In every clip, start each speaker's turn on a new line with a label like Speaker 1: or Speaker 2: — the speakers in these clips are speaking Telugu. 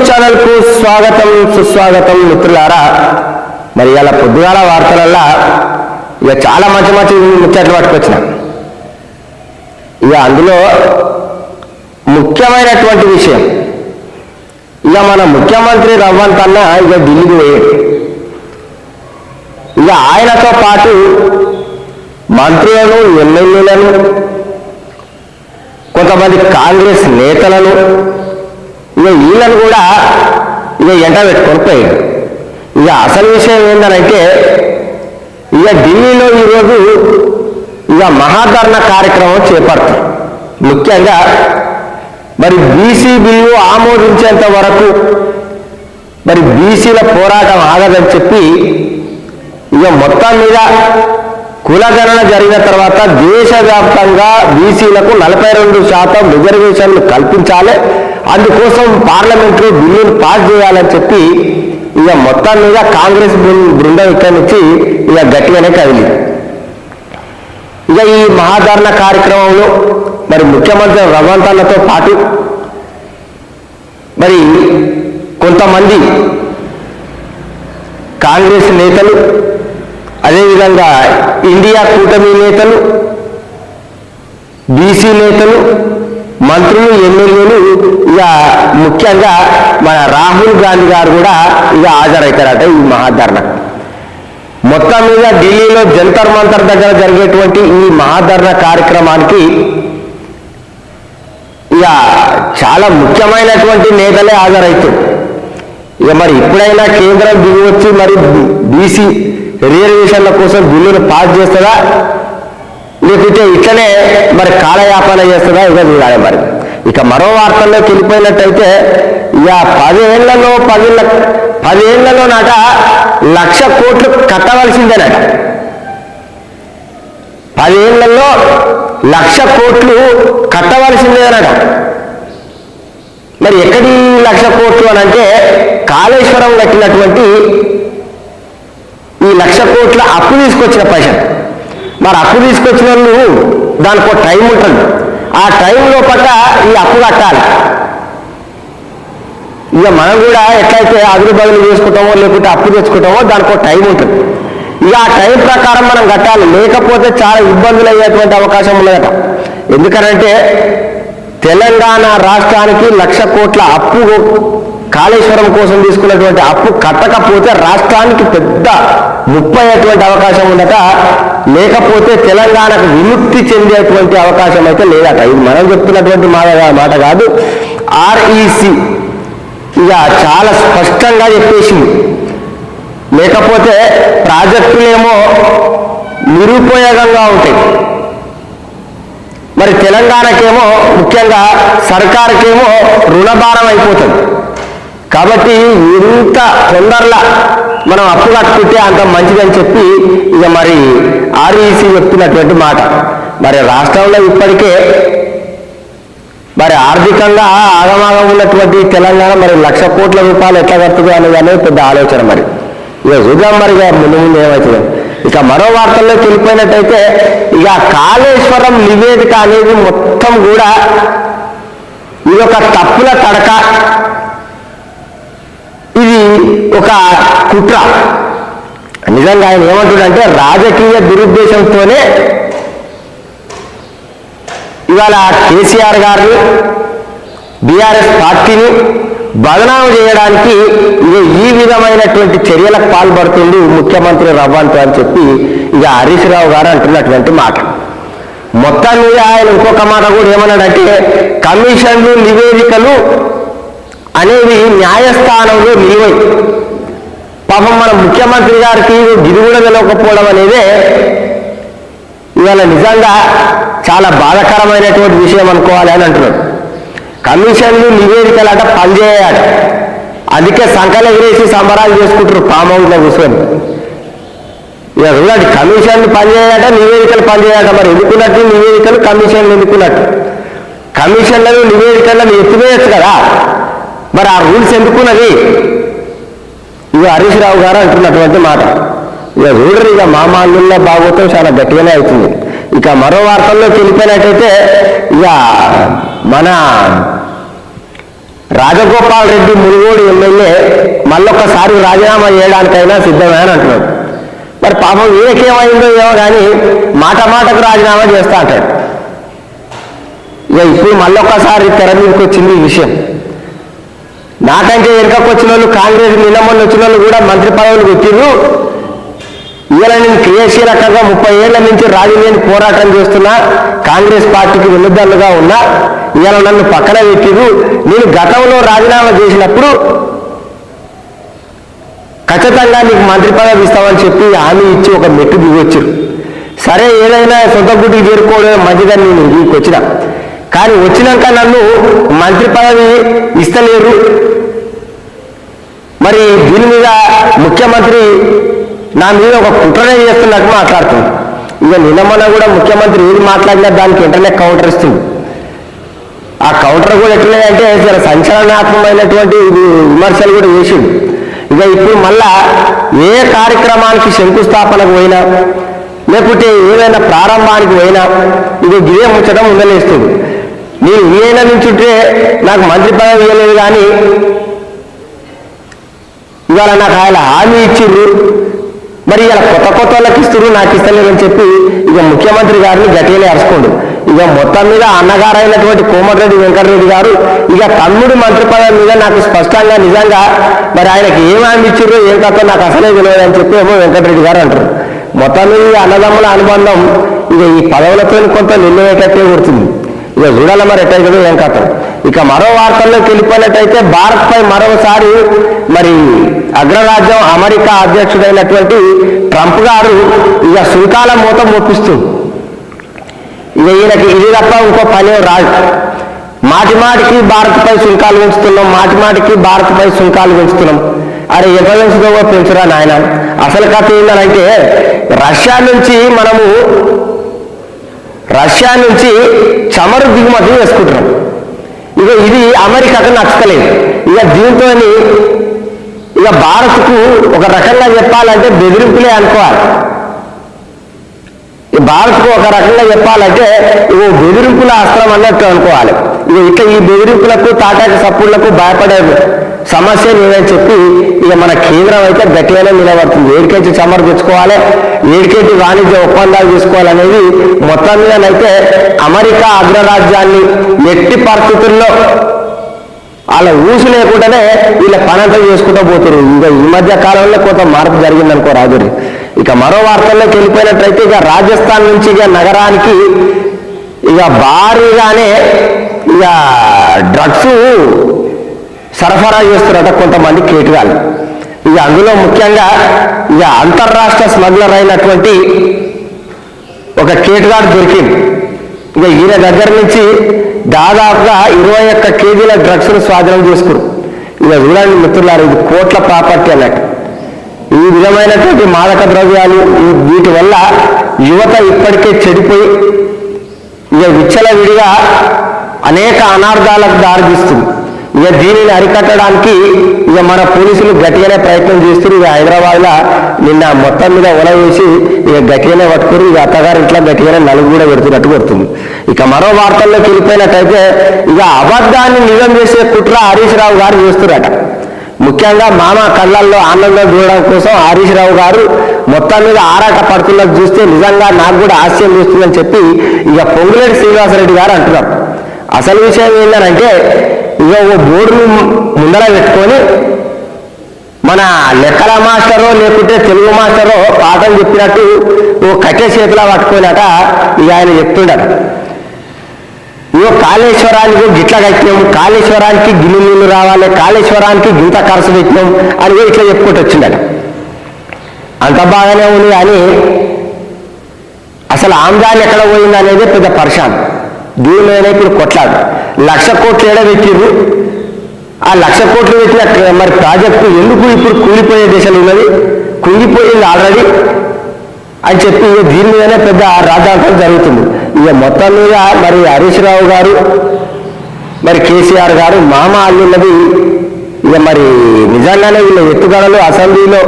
Speaker 1: న్యూస్ ఛానల్కు స్వాగతం సుస్వాగతం మిత్రులారా. మరి ఇలా పొద్దుగాల వార్తలల్లా ఇక చాలా మంచి మంచి ముచ్చట్లు పట్టుకొచ్చిన. ఇక అందులో ముఖ్యమైనటువంటి విషయం. ఇక మన ముఖ్యమంత్రి రవ్వంత్ అన్న ఇక ఢిల్లీకి పోయాడు ఇక ఆయనతో పాటు మంత్రులను ఎమ్మెల్యేలను కొంతమంది కాంగ్రెస్ నేతలను ఇక వీళ్ళని కూడా ఇక ఎంట పెట్టుకొనిపోయాడు ఇక అసలు విషయం ఏంటనంటే ఇక ఢిల్లీలో ఈరోజు ఇక మహాధరణ కార్యక్రమం చేపడతారు. ముఖ్యంగా మరి బీసీ బిల్లు ఆమోదించేంత వరకు మరి బీసీల పోరాటం ఆగదని చెప్పి ఇక మొత్తం మీద కులగణన జరిగిన తర్వాత దేశవ్యాప్తంగా బీసీలకు నలభై రెండు శాతం రిజర్వేషన్లు కల్పించాలి. అందుకోసం పార్లమెంట్లో బిల్లును పాస్ చేయాలని చెప్పి ఇక మొత్తం మీద కాంగ్రెస్ బృందం ఇక్కడి నుంచి ఇక గట్టిగానే కదిలింది. ఇక ఈ మహాధరణ కార్యక్రమంలో మరి ముఖ్యమంత్రి రఘువంత్ అన్నతో పాటు మరి కొంతమంది కాంగ్రెస్ నేతలు అదేవిధంగా ఇండియా కూటమి నేతలు బీసీ నేతలు మంత్రులు ఎమ్మెల్యేలు ఇక ముఖ్యంగా మన రాహుల్ గాంధీ గారు కూడా ఇక హాజరవుతారట ఈ మహాధర్ణ. మొత్తం మీద ఢిల్లీలో జంతర్ మంతర్ దగ్గర జరిగేటువంటి ఈ మహాధరణ కార్యక్రమానికి ఇక చాలా ముఖ్యమైనటువంటి నేతలే హాజరవుతారు. ఇక మరి ఇప్పుడైనా కేంద్రం దిగి వచ్చి మరి బీసీ రిజర్వేషన్ల కోసం బిల్లును పాస్ చేస్తుందా? లేకుంటే ఇట్లనే మరి కాలయాపన చేస్తుందా? ఇక చూడాలి మరి. ఇక మరో వార్తల్లోకి వెళ్ళిపోయినట్టయితే ఇక పదేళ్ళలో పది పదేళ్ళలో నాట లక్ష కోట్లు కట్టవలసిందేనట. పదేళ్ళలో లక్ష కోట్లు కట్టవలసిందేనట. మరి ఎక్కడి లక్ష కోట్లు అని అంటే కాళేశ్వరం కట్టినటువంటి ఈ లక్ష కోట్ల అప్పు తీసుకొచ్చిన పైసలు. మరి అప్పు తీసుకొచ్చిన వాళ్ళు దానికి ఒక టైం ఉంటుంది. ఆ టైంలో పట్ల ఈ అప్పు కట్టాలి. ఇక మనం కూడా ఎట్లయితే అదురు బదులు చేసుకుంటామో లేకుంటే అప్పు తెచ్చుకుంటామో దానికి ఒక టైం ఉంటుంది. ఇక ఆ టైం ప్రకారం మనం కట్టాలి. లేకపోతే చాలా ఇబ్బందులు అయ్యేటువంటి అవకాశం ఉన్నదట. ఎందుకనంటే తెలంగాణ రాష్ట్రానికి లక్ష కోట్ల అప్పు కాళేశ్వరం కోసం తీసుకున్నటువంటి అప్పు కట్టకపోతే రాష్ట్రానికి పెద్ద ముప్పై అవకాశం ఉండట లేకపోతే తెలంగాణకు విముక్తి చెందేటువంటి అవకాశం అయితే లేదట. ఇది మనం చెప్తున్నటువంటి మాట మాట కాదు. ఆర్ఈసి ఇక చాలా స్పష్టంగా చెప్పేసింది. లేకపోతే ప్రాజెక్టులేమో నిరుపయోగంగా ఉంటాయి. మరి తెలంగాణకేమో ముఖ్యంగా సర్కారుకేమో రుణభారం అయిపోతుంది. కాబట్టి ఇంత తొందరలా మనం అప్పు కట్టుకుంటే అంత మంచిదని చెప్పి ఇక మరి ఆర్ఈసి చెప్తున్నటువంటి మాట. మరి రాష్ట్రంలో ఇప్పటికే మరి ఆర్థికంగా ఆగమాగం ఉన్నటువంటి తెలంగాణ మరి లక్ష కోట్ల రూపాయలు ఎట్లా కడుతుంది అనేది అనేది పెద్ద ఆలోచన మరి. ఇక చూద్దాం మరి ఇక ముందు ముందు ఏమవుతుంది. ఇక మరో వార్తల్లో వెళ్ళిపోయినట్టయితే ఇక కాళేశ్వరం నివేదిక అనేది మొత్తం కూడా ఇది ఒక తప్పుల తడక. ఒక కుట్ర. నిజంగా ఆయన ఏమంటుడంటే రాజకీయ దురుద్దేశంతోనే ఇవాళ కేసీఆర్ గారిని బీఆర్ఎస్ పార్టీని బదనాం చేయడానికి ఇక ఈ విధమైనటువంటి చర్యలకు పాల్పడుతుంది ముఖ్యమంత్రి రవ్వంత్ అని చెప్పి ఇక హరీష్ రావు గారు అంటున్నటువంటి మాట. మొత్తం మీద ఆయన ఇంకొక మాట కూడా ఏమన్నాడంటే కమిషన్లు నివేదికలు అనేవి న్యాయస్థానంలో నిలువై. పాపం మన ముఖ్యమంత్రి గారికి గిరి కూడా వెళ్ళకపోవడం అనేదే ఇవాళ నిజంగా చాలా బాధకరమైనటువంటి విషయం అనుకోవాలి అని అంటున్నాడు. కమిషన్లు నివేదికలు అంట పనిచేయాలి అందుకే సంకలు ఎగిరేసి సంబరాలు చేసుకుంటారు ఫామ్ హౌస్లో కూర్చొని. ఇక చూడండి కమిషన్లు పనిచేయాలట నివేదికలు పనిచేయాలట మరి ఎందుకున్నట్టు? నివేదికలు కమిషన్లు ఎందుకున్నట్టు? కమిషన్లను నివేదికలను ఎత్తివేయచ్చు కదా? మరి ఆ రూల్స్ ఎందుకున్నది? ఇక హరీష్ రావు గారు అంటున్నటువంటి మాట. ఇక చూడరు ఇక మామాళ్ళుల్లో భాగవతం చాలా గట్టిగానే అవుతుంది. ఇక మరో వార్తల్లో తెలిపినట్టయితే ఇక మన రాజగోపాల్ రెడ్డి మునుగోడు ఎమ్మెల్యే మళ్ళొక్కసారి రాజీనామా చేయడానికైనా సిద్ధమే అని అంటున్నాడు. మరి పాపం వీళ్ళకేమైందో ఏమో కానీ మాట మాటకు రాజీనామా చేస్తా అంటాడు. ఇక ఇప్పుడు మళ్ళొక్కసారి తెర మీదకి వచ్చింది ఈ విషయం. నాకంటే వెనుకకు వచ్చిన వాళ్ళు కాంగ్రెస్ నిన్న వచ్చిన వాళ్ళు కూడా మంత్రి పదవులు పెట్టిర్రు ఇవాళ నేను క్రియాశీలకంగా ముప్పై ఏళ్ళ నుంచి రాజకీయ పోరాటం చేస్తున్నా కాంగ్రెస్ పార్టీకి విరుద్ధంగా ఉన్నా ఇవాళ నన్ను పక్కన పెట్టిరు నేను గతంలో రాజీనామా చేసినప్పుడు ఖచ్చితంగా నీకు మంత్రి పదవి ఇస్తామని చెప్పి హామీ ఇచ్చి ఒక మెట్టు దిగొచ్చారు. సరే ఏదైనా సొంత గుడికి చేరుకోవడం మంచిదని నేను దీనికి కానీ వచ్చినాక నన్ను మంత్రి పదవి ఇస్తలేరు. మరి దీని మీద ముఖ్యమంత్రి నా మీద ఒక కుట్రనే చేస్తున్నట్టు మాట్లాడుతుంది. ఇక నిన్న కూడా ముఖ్యమంత్రి ఏది మాట్లాడినా దానికి వెంటనే కౌంటర్ ఇస్తుంది. ఆ కౌంటర్ కూడా ఎట్లనే అంటే చాలా సంచలనాత్మకమైనటువంటి విమర్శలు కూడా చేసిండు. ఇక ఇప్పుడు మళ్ళా ఏ కార్యక్రమానికి శంకుస్థాపనకు పోయినా లేకపోతే ఏదైనా ప్రారంభానికి పోయినా ఇది గిరే ముచ్చటం ఉండలేస్తుంది నేను ఈయన నుంచుంటే నాకు మంత్రి పదవి ఇవ్వలేదు కానీ ఇవాళ నాకు ఆయన హామీ ఇచ్చిండ్రు. మరి ఇలా కొత్త కొత్త వాళ్ళకి ఇస్తున్నారు నాకు ఇస్తలేదని చెప్పి ఇక ముఖ్యమంత్రి గారిని గట్టిగానే అరుచుకోండు. ఇక మొత్తం మీద అన్నగారైనటువంటి కోమటిరెడ్డి వెంకటరెడ్డి గారు ఇక తమ్ముడు మంత్రి పదవి మీద నాకు స్పష్టంగా నిజంగా మరి ఆయనకి ఏం హామీ ఇచ్చిండ్రు ఏం కథ నాకు అసలే తెలియదు అని చెప్పి ఏమో వెంకటరెడ్డి గారు అంటారు. మొత్తం మీద అన్నదమ్ముల అనుబంధం ఇక ఈ పదవులతో కొంత నిన్నవేటట్టే కొడుతుంది ఇక చూడాలి మరి ఎట్టయితే ఏం కథ. ఇక మరో వార్తల్లోకి వెళ్ళిపోయినట్టయితే భారత్పై మరోసారి మరి అగ్రరాజ్యం అమెరికా అధ్యక్షుడైనటువంటి ట్రంప్ గారు ఇక సుంకాల మూత మోపిస్తుంది ఇక ఈయనకి ఇది తప్ప ఇంకో పని రాదు. మాటి మాటికి భారత్పై సుంకాలు పెంచుతున్నాం మాటి మాటికి భారత్పై సుంకాలు పెంచుతున్నాం అరే ఎక్కడ పెంచుతావో పెంచురా నాయన? అసలు కథ ఏంటంటే రష్యా నుంచి మనము రష్యా నుంచి చమరు దిగుమతి చేసుకుంటున్నాం. ఇక ఇది అమెరికాకు నచ్చలేదు. ఇక దీంతో ఇక భారత్కు ఒక రకంగా చెప్పాలంటే బెదిరింపులే అనుకోవాలి. ఈ భారత్కు ఒక రకంగా చెప్పాలంటే ఇవో బెదిరింపుల అస్త్రం అన్నట్టు అనుకోవాలి. ఇట్లా ఈ బెదిరింపులకు తాటాకి సప్పుళ్ళకు భయపడే సమస్య లేదని చెప్పి ఇక మన కేంద్రం అయితే గట్టిగానే నిలబడుతుంది. ఏడికెంచి చమరు తెచ్చుకోవాలి? వాణిజ్య ఒప్పందాలు తీసుకోవాలనేది మొత్తం మీదనైతే అమెరికా అగ్రరాజ్యాన్ని ఎట్టి పరిస్థితుల్లో వాళ్ళ ఊసు లేకుండానే వీళ్ళ పనంతా చేసుకుంటూ పోతారు ఇక ఈ మధ్య కాలంలో కొంత మార్పు జరిగిందనుకో రాజురి. ఇక మరో వార్తల్లోకి వెళ్ళిపోయినట్లయితే ఇక రాజస్థాన్ నుంచి ఇక నగరానికి ఇక భారీగానే ఇక డ్రగ్స్ సరఫరా చేస్తున్నారట కొంతమంది కేటుగాలు ఇక అందులో ముఖ్యంగా ఇక అంతర్రాష్ట్ర స్మగ్లర్ అయినటువంటి ఒక కేటుగాడు దొరికింది ఇక ఈయన దగ్గర నుంచి దాదాపుగా ఇరవై ఒక్క కేజీల డ్రగ్స్ను స్వాధీనం చేసుకురు. ఇక చూడండి మిత్రులారు ఇది కోట్ల ప్రాపర్టీ అన్నట్టు. ఈ విధమైనటువంటి మాదక ద్రవ్యాలు వీటి వల్ల యువత ఇప్పటికే చెడిపోయి ఇక విచ్చలవిడిగా అనేక అనార్థాలకు దారితీస్తుంది. ఇక దీనిని అరికట్టడానికి ఇక మన పోలీసులు గట్టిగానే ప్రయత్నం చేస్తారు ఇక హైదరాబాద్లో నిన్న మొత్తం మీద ఉల వేసి ఇక గట్టిగానే పట్టుకుని ఇక అత్తగారు ఇంట్లో గట్టిగానే నలుగు కూడా పెడుతున్నట్టు కొడుతుంది. ఇక మరో వార్తల్లోకి వెళ్ళిపోయినట్టయితే ఇక అబద్ధాన్ని నిజం చేసే కుట్ర హరీష్ రావు గారు చేస్తున్నారట. ముఖ్యంగా మామ కళ్ళల్లో ఆనందం చూడడం కోసం హరీష్ రావు గారు మొత్తం మీద ఆరాట పడుతున్నది చూస్తే నిజంగా నాకు కూడా ఆశ్చర్యం చేస్తుందని చెప్పి ఇక పొంగులేటి శ్రీనివాసరెడ్డి గారు అంటున్నారు. అసలు విషయం ఏంటంటే ఇక ఓ బోర్డును ముందర పెట్టుకొని మన లెక్కల మాస్టరో లేకుంటే తెలుగు మాస్టరో పాఠం చెప్పినట్టు ఓ కట్టె చేతిలో పట్టుకోనట ఇక ఆయన చెప్తుండట. ఇగో కాళేశ్వరానికి గిట్ల కట్టినాం కాళేశ్వరానికి గిన్నె నీళ్ళు రావాలి కాళేశ్వరానికి గింత ఖర్చు పెట్టినాం అని ఇట్లా చెప్పుకుంటూ వచ్చిందట అంత బాగానే ఉంది కానీ అసలు ఆమ్దాన్ ఎక్కడ పోయింది అనేది పెద్ద పరిశాంతం. దీని మీద ఇప్పుడు కొట్లాడు. లక్ష కోట్లు ఏడ పెట్టిర్రు? ఆ లక్ష కోట్లు పెట్టిన మరి ప్రాజెక్టు ఎందుకు ఇప్పుడు కూలిపోయే దశలో ఉన్నది? కుంగిపోయింది ఆల్రెడీ అని చెప్పి ఇక దీని మీదనే పెద్ద రాజాంతం జరుగుతుంది. ఇక మొత్తం మీద మరి హరీష్ రావు గారు మరి కేసీఆర్ గారు మామ అల్లున్నది ఇక మరి నిజంగానే వీళ్ళ ఎత్తుగడలు అసెంబ్లీలో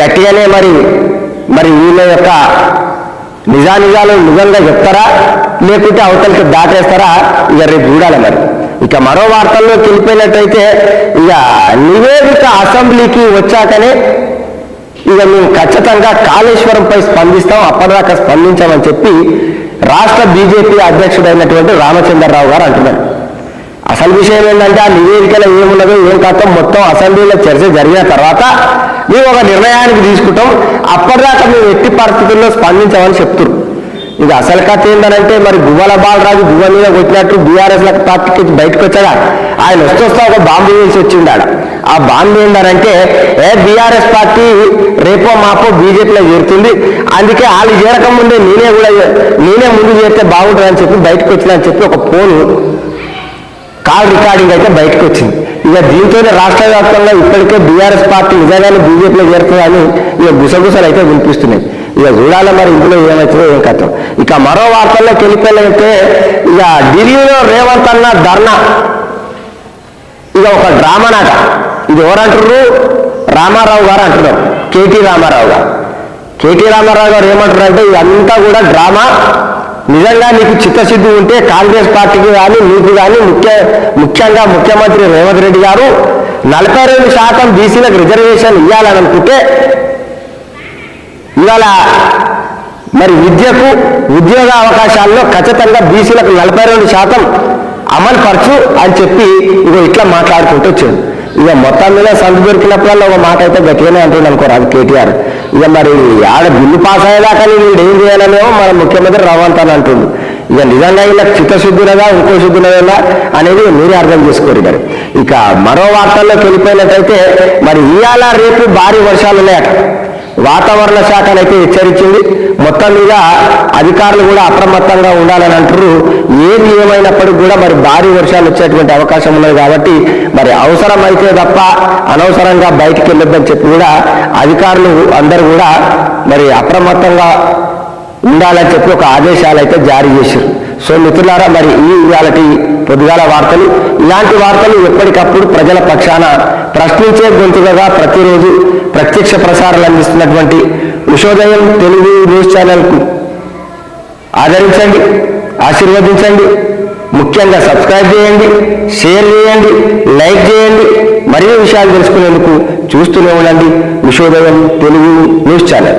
Speaker 1: గట్టిగానే మరి మరి వీళ్ళ యొక్క నిజానిజాలు నిజంగా చెప్తారా? లేకుంటే అవతలకి దాటేస్తారా? ఇక రేపు చూడాలి మరి. ఇక మరో వార్తల్లో తెలిపినట్టయితే ఇక నివేదిక అసెంబ్లీకి వచ్చాకనే ఇక మేము ఖచ్చితంగా కాళేశ్వరంపై స్పందిస్తాం అప్పటిదాకా స్పందించామని చెప్పి రాష్ట్ర బీజేపీ అధ్యక్షుడైనటువంటి రామచంద్రరావు గారు అంటున్నారు. అసలు విషయం ఏంటంటే ఆ నివేదికలో ఏమున్నదో ఏం కథ మొత్తం అసెంబ్లీలో చర్చ జరిగిన తర్వాత మేము ఒక నిర్ణయానికి తీసుకుంటాం. అప్పటిదాకా మేము ఎట్టి పరిస్థితుల్లో స్పందించామని చెప్తున్నారు ఇది అసలు కథ ఏంటంటే మరి గువ్వల బాలరాజు గువ్వ మీద కొట్టినట్టు బీఆర్ఎస్ పార్టీకి బయటకు వచ్చాడా? ఆయన వస్తొస్తా ఒక బాంబు వేసి వచ్చిండాడ. ఆ బాంబు ఏంటంటే ఏ బీఆర్ఎస్ పార్టీ రేపో మాపో బీజేపీలో చేరుతుంది. అందుకే వాళ్ళు చేరకముందే నేనే కూడా నేనే ముందు చేస్తే బాగుంటుందని చెప్పి బయటకు వచ్చిందని చెప్పి ఒక ఫోను కాల్ రికార్డింగ్ అయితే బయటకు వచ్చింది. ఇక దీంతోనే రాష్ట్ర వ్యాప్తంగా ఇప్పటికే బీఆర్ఎస్ పార్టీ నిజంగానే బీజేపీలో చేరుతుందని ఇక గుసగుసలు అయితే వినిపిస్తున్నాయి. ఇక చూడాలి మరి ఇందులో ఏమవుతుందో ఏం కథం. ఇక మరో వార్తల్లోకి వెళ్ళిపోయినైతే ఇక ఢిల్లీలో రేవంత్ అన్న ధర్నా. ఇక ఒక డ్రామా నాట. ఇది ఎవరంటారు రామారావు గారు అంటున్నారు. కేటీ రామారావు గారు. కేటీ రామారావు గారు ఏమంటారు అంటే ఇదంతా కూడా డ్రామా. నిజంగా నీకు చిత్తశుద్ధి ఉంటే కాంగ్రెస్ పార్టీకి కానీ నీకు కానీ ముఖ్య ముఖ్యంగా ముఖ్యమంత్రి రేవంత్ రెడ్డి గారు నలభై రెండు శాతం బీసీలకు రిజర్వేషన్ ఇవ్వాలని అనుకుంటే ఇవాళ మరి విద్యకు ఉద్యోగ అవకాశాల్లో ఖచ్చితంగా బీసీలకు నలభై రెండు శాతం అమలుపరచు అని చెప్పి ఇగో ఇట్లా మాట్లాడుకుంటూ వచ్చాడు. ఇక మొత్తం మీద సంత దొరికినప్పుడల్లా ఒక మాట అయితే గట్టిగానే అంటుంది అనుకోరాదు అది కేటీఆర్. ఇక మరి ఆడ బిల్లు పాస్ అయ్యేదాకా వీడు ఏం చేయాలనేమో మన ముఖ్యమంత్రి రవంత్ అని అంటుంది ఇక నిజంగా ఇలా చిత్తశుద్ధులదా ఇంకో శుద్ధులదా అనేది మీరే అర్థం చేసుకోరు గారు ఇక మరో వార్తల్లోకి వెళ్ళిపోయినట్టయితే మరి ఇవాళ రేపు భారీ వర్షాలు ఉన్నాయట. వాతావరణ శాఖనైతే హెచ్చరించింది. మొత్తం మీద అధికారులు కూడా అప్రమత్తంగా ఉండాలని అంటారు ఏది ఏమైనప్పటికీ కూడా మరి భారీ వర్షాలు వచ్చేటువంటి అవకాశం ఉన్నది కాబట్టి మరి అవసరమైతే తప్ప అనవసరంగా బయటికి వెళ్ళొద్దని చెప్పి కూడా అధికారులు అందరూ కూడా మరి అప్రమత్తంగా ఉండాలని చెప్పి ఒక ఆదేశాలు అయితే జారీ చేశారు. సో మిత్రులారా మరి ఈ ఇవాళటి పొద్దుగాల వార్తలు. ఇలాంటి వార్తలు ఎప్పటికప్పుడు ప్రజల పక్షాన ప్రశ్నించే గొంతుగా ప్రతిరోజు ప్రత్యక్ష ప్రసారాలు అందిస్తున్నటువంటి ఉషోదయం తెలుగు న్యూస్ ఛానల్కు ఆదరించండి ఆశీర్వదించండి ముఖ్యంగా సబ్స్క్రైబ్ చేయండి షేర్ చేయండి లైక్ చేయండి మరిన్ని విషయాలు తెలుసుకునేందుకు చూస్తూనే ఉండండి విషోదయం తెలుగు న్యూస్ ఛానల్.